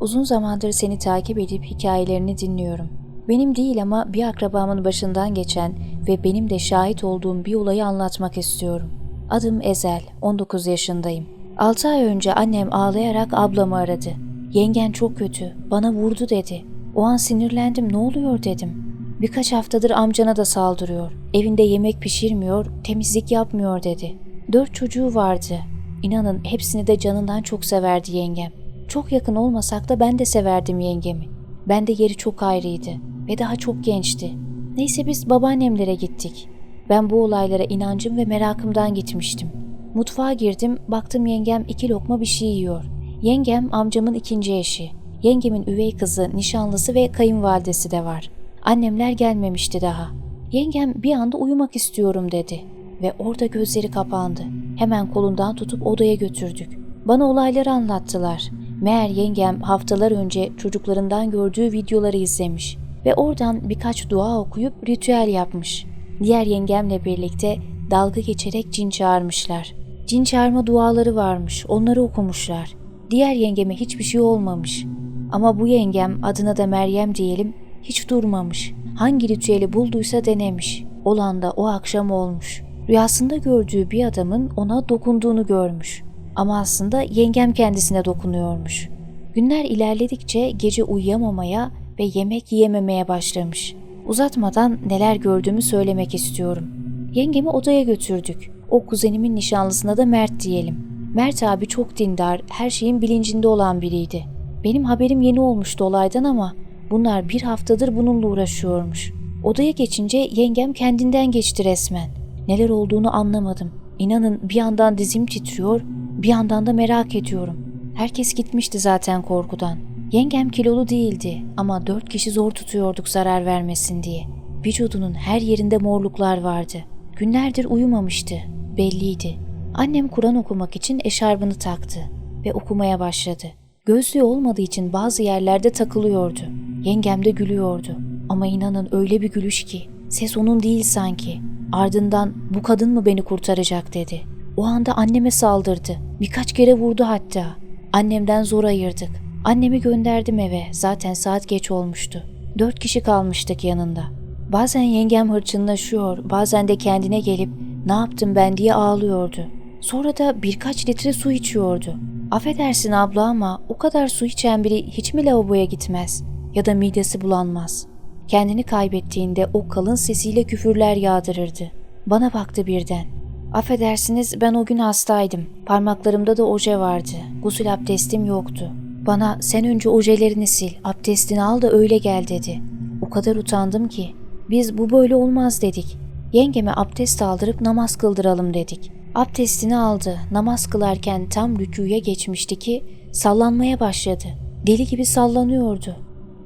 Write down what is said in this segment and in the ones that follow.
Uzun zamandır seni takip edip hikayelerini dinliyorum. Benim değil ama bir akrabamın başından geçen ve benim de şahit olduğum bir olayı anlatmak istiyorum. Adım Ezel, 19 yaşındayım. 6 ay önce annem ağlayarak ablamı aradı. Yengen çok kötü, bana vurdu dedi. O an sinirlendim, ne oluyor dedim. Birkaç haftadır amcana da saldırıyor. Evinde yemek pişirmiyor, temizlik yapmıyor dedi. Dört çocuğu vardı. İnanın hepsini de canından çok severdi yengem. Çok yakın olmasak da ben de severdim yengemi. Ben de yeri çok ayrıydı ve daha çok gençti. Neyse biz babaannemlere gittik. Ben bu olaylara inancım ve merakımdan gitmiştim. Mutfağa girdim, baktım yengem iki lokma bir şey yiyor. Yengem amcamın ikinci eşi. Yengemin üvey kızı, nişanlısı ve kayınvalidesi de var. Annemler gelmemişti daha. Yengem bir anda uyumak istiyorum dedi ve orada gözleri kapandı. Hemen kolundan tutup odaya götürdük. Bana olayları anlattılar. Meğer yengem haftalar önce çocuklarından gördüğü videoları izlemiş ve oradan birkaç dua okuyup ritüel yapmış. Diğer yengemle birlikte dalga geçerek cin çağırmışlar. Cin çağırma duaları varmış, onları okumuşlar. Diğer yengeme hiçbir şey olmamış. Ama bu yengem adına da Meryem diyelim hiç durmamış. Hangi ritüeli bulduysa denemiş. Olan da o akşam olmuş. Rüyasında gördüğü bir adamın ona dokunduğunu görmüş. Ama aslında yengem kendisine dokunuyormuş. Günler ilerledikçe gece uyuyamamaya ve yemek yiyememeye başlamış. Uzatmadan neler gördüğümü söylemek istiyorum. Yengemi odaya götürdük. O kuzenimin nişanlısına da Mert diyelim. Mert abi çok dindar, her şeyin bilincinde olan biriydi. Benim haberim yeni olmuştu olaydan ama bunlar bir haftadır bununla uğraşıyormuş. Odaya geçince yengem kendinden geçti resmen. Neler olduğunu anlamadım. İnanın bir yandan dizim titriyor, bir yandan da merak ediyorum. Herkes gitmişti zaten korkudan. Yengem kilolu değildi ama dört kişi zor tutuyorduk zarar vermesin diye. Vücudunun her yerinde morluklar vardı. Günlerdir uyumamıştı. Belliydi. Annem Kur'an okumak için eşarbını taktı ve okumaya başladı. Gözlüğü olmadığı için bazı yerlerde takılıyordu. Yengem de gülüyordu. Ama inanın öyle bir gülüş ki ses onun değil sanki. Ardından bu kadın mı beni kurtaracak dedi. O anda anneme saldırdı. Birkaç kere vurdu hatta. Annemden zor ayırdık. Annemi gönderdim eve. Zaten saat geç olmuştu. Dört kişi kalmıştık yanında. Bazen yengem hırçınlaşıyor, bazen de kendine gelip ne yaptım ben diye ağlıyordu. Sonra da birkaç litre su içiyordu. Affedersin abla ama o kadar su içen biri hiç mi lavaboya gitmez? Ya da midesi bulanmaz? Kendini kaybettiğinde o kalın sesiyle küfürler yağdırırdı. Bana baktı birden. Affedersiniz ben o gün hastaydım. Parmaklarımda da oje vardı. Gusül abdestim yoktu. Bana sen önce ojelerini sil, abdestini al da öyle gel dedi. O kadar utandım ki. Biz bu böyle olmaz dedik. Yengeme abdest aldırıp namaz kıldıralım dedik. Abdestini aldı. Namaz kılarken tam rüküye geçmişti ki sallanmaya başladı. Deli gibi sallanıyordu.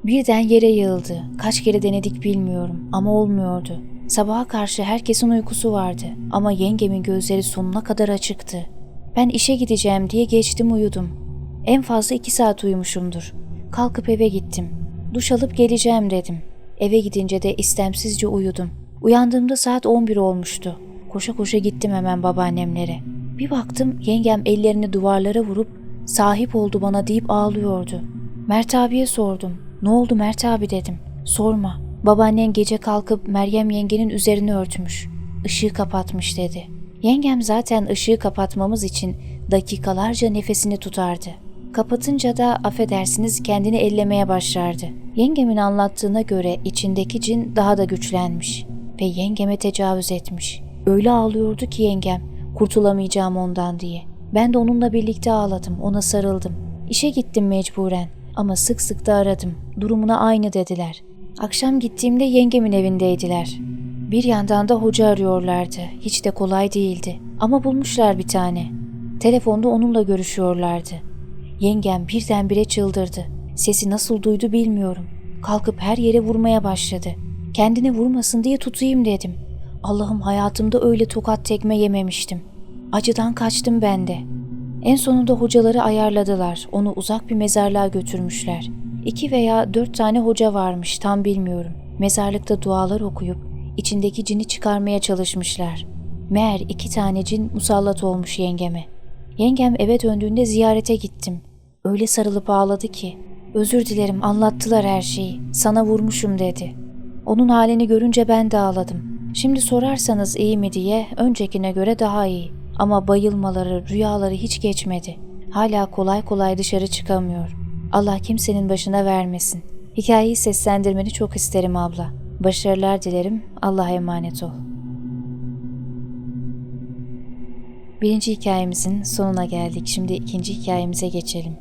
Birden yere yığıldı. Kaç kere denedik bilmiyorum ama olmuyordu. Sabaha karşı herkesin uykusu vardı ama yengemin gözleri sonuna kadar açıktı. Ben işe gideceğim diye geçtim uyudum. En fazla iki saat uyumuşumdur. Kalkıp eve gittim. Duş alıp geleceğim dedim. Eve gidince de istemsizce uyudum. Uyandığımda saat 11 olmuştu. Koşa koşa gittim hemen babaannemlere. Bir baktım yengem ellerini duvarlara vurup sahip oldu bana deyip ağlıyordu. Mert abiye sordum. Ne oldu Mert abi dedim. Sorma. Babaannen gece kalkıp Meryem yengenin üzerini örtmüş. Işığı kapatmış dedi. Yengem zaten ışığı kapatmamız için dakikalarca nefesini tutardı. Kapatınca da affedersiniz kendini ellemeye başlardı. Yengemin anlattığına göre içindeki cin daha da güçlenmiş ve yengeme tecavüz etmiş. Öyle ağlıyordu ki yengem kurtulamayacağım ondan diye. Ben de onunla birlikte ağladım, ona sarıldım. İşe gittim mecburen ama sık sık da aradım. Durumuna aynı dediler. Akşam gittiğimde yengemin evindeydiler. Bir yandan da hoca arıyorlardı. Hiç de kolay değildi. Ama bulmuşlar bir tane. Telefonda onunla görüşüyorlardı. Yengem birdenbire çıldırdı. Sesi nasıl duydu bilmiyorum. Kalkıp her yere vurmaya başladı. Kendine vurmasın diye tutayım dedim. Allah'ım hayatımda öyle tokat tekme yememiştim. Acıdan kaçtım ben de. En sonunda hocaları ayarladılar. Onu uzak bir mezarlığa götürmüşler. İki veya dört tane hoca varmış tam bilmiyorum. Mezarlıkta dualar okuyup içindeki cini çıkarmaya çalışmışlar. Meğer iki tane cin musallat olmuş yengeme. Yengem eve döndüğünde ziyarete gittim. Öyle sarılıp ağladı ki. Özür dilerim anlattılar her şeyi. Sana vurmuşum dedi. Onun halini görünce ben de ağladım. Şimdi sorarsanız iyi mi diye öncekine göre daha iyi. Ama bayılmaları, rüyaları hiç geçmedi. Hala kolay kolay dışarı çıkamıyor. Allah kimsenin başına vermesin. Hikayeyi seslendirmeni çok isterim abla. Başarılar dilerim. Allah'a emanet ol. Birinci hikayemizin sonuna geldik. Şimdi ikinci hikayemize geçelim.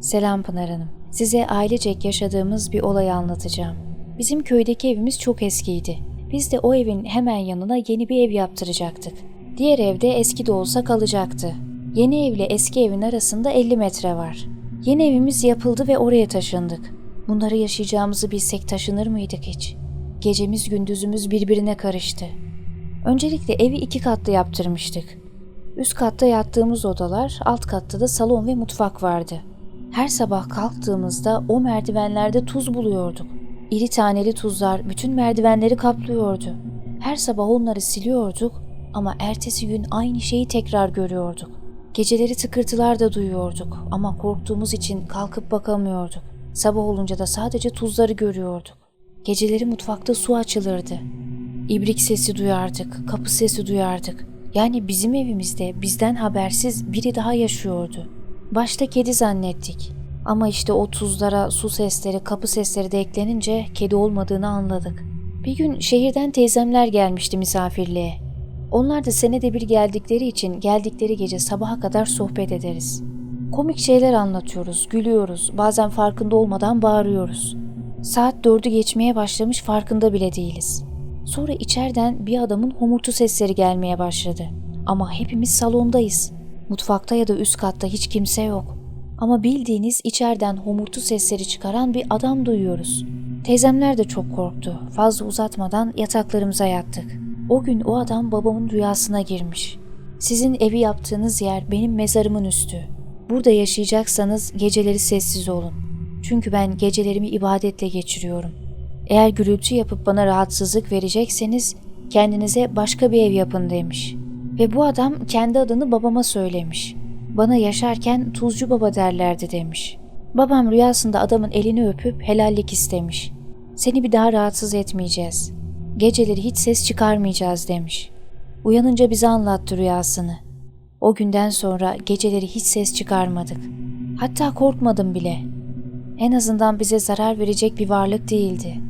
Selam Pınar Hanım. Size ailecek yaşadığımız bir olayı anlatacağım. Bizim köydeki evimiz çok eskiydi. Biz de o evin hemen yanına yeni bir ev yaptıracaktık. Diğer evde eski de olsa kalacaktı. Yeni evle eski evin arasında 50 metre var. Yeni evimiz yapıldı ve oraya taşındık. Bunları yaşayacağımızı bilsek taşınır mıydık hiç? Gecemiz gündüzümüz birbirine karıştı. Öncelikle evi iki katlı yaptırmıştık. Üst katta yattığımız odalar, alt katta da salon ve mutfak vardı. Her sabah kalktığımızda o merdivenlerde tuz buluyorduk. İri taneli tuzlar bütün merdivenleri kaplıyordu. Her sabah onları siliyorduk ama ertesi gün aynı şeyi tekrar görüyorduk. Geceleri tıkırtılar da duyuyorduk ama korktuğumuz için kalkıp bakamıyorduk. Sabah olunca da sadece tuzları görüyorduk. Geceleri mutfakta su açılırdı. İbrik sesi duyardık, kapı sesi duyardık. Yani bizim evimizde bizden habersiz biri daha yaşıyordu. Başta kedi zannettik. Ama işte o tuzlara su sesleri, kapı sesleri de eklenince kedi olmadığını anladık. Bir gün şehirden teyzemler gelmişti misafirliğe. Onlar da senede bir geldikleri için geldikleri gece sabaha kadar sohbet ederiz. Komik şeyler anlatıyoruz, gülüyoruz, bazen farkında olmadan bağırıyoruz. Saat dördü geçmeye başlamış farkında bile değiliz. Sonra içeriden bir adamın homurtu sesleri gelmeye başladı. Ama hepimiz salondayız. Mutfakta ya da üst katta hiç kimse yok. Ama bildiğiniz içeriden homurtu sesleri çıkaran bir adam duyuyoruz. Teyzemler de çok korktu. Fazla uzatmadan yataklarımıza yattık. O gün o adam babamın rüyasına girmiş. Sizin evi yaptığınız yer benim mezarımın üstü. Burada yaşayacaksanız geceleri sessiz olun. Çünkü ben gecelerimi ibadetle geçiriyorum. Eğer gürültü yapıp bana rahatsızlık verecekseniz kendinize başka bir ev yapın demiş. Ve bu adam kendi adını babama söylemiş. Bana yaşarken Tuzcu Baba derlerdi demiş. Babam rüyasında adamın elini öpüp helallik istemiş. Seni bir daha rahatsız etmeyeceğiz. Geceleri hiç ses çıkarmayacağız demiş. Uyanınca bize anlattı rüyasını. O günden sonra geceleri hiç ses çıkarmadık. Hatta korkmadım bile. En azından bize zarar verecek bir varlık değildi.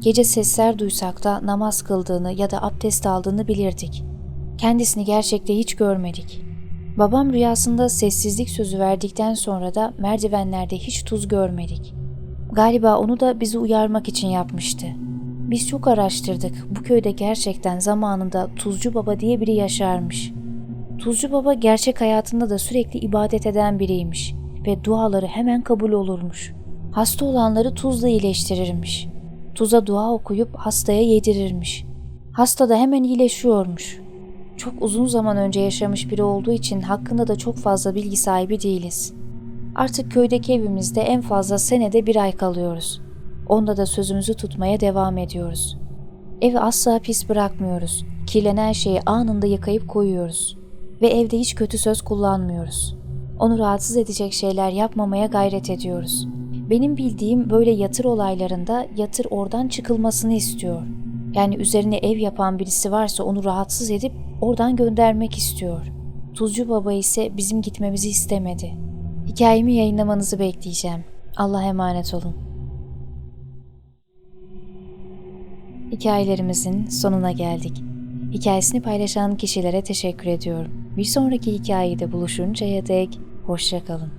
Gece sesler duysak da namaz kıldığını ya da abdest aldığını bilirdik. Kendisini gerçekte hiç görmedik. Babam rüyasında sessizlik sözü verdikten sonra da merdivenlerde hiç tuz görmedik. Galiba onu da bizi uyarmak için yapmıştı. Biz çok araştırdık. Bu köyde gerçekten zamanında Tuzcu Baba diye biri yaşarmış. Tuzcu Baba gerçek hayatında da sürekli ibadet eden biriymiş ve duaları hemen kabul olurmuş. Hasta olanları tuzla iyileştirirmiş. Tuza dua okuyup hastaya yedirirmiş. Hasta da hemen iyileşiyormuş. Çok uzun zaman önce yaşamış biri olduğu için hakkında da çok fazla bilgi sahibi değiliz. Artık köydeki evimizde en fazla senede bir ay kalıyoruz. Onda da sözümüzü tutmaya devam ediyoruz. Evi asla pis bırakmıyoruz. Kirlenen şeyi anında yıkayıp koyuyoruz. Ve evde hiç kötü söz kullanmıyoruz. Onu rahatsız edecek şeyler yapmamaya gayret ediyoruz. Benim bildiğim böyle yatır olaylarında yatır oradan çıkılmasını istiyor. Yani üzerine ev yapan birisi varsa onu rahatsız edip oradan göndermek istiyor. Tuzcu Baba ise bizim gitmemizi istemedi. Hikayemi yayınlamanızı bekleyeceğim. Allah'a emanet olun. Hikayelerimizin sonuna geldik. Hikayesini paylaşan kişilere teşekkür ediyorum. Bir sonraki hikayede buluşuncaya dek hoşçakalın.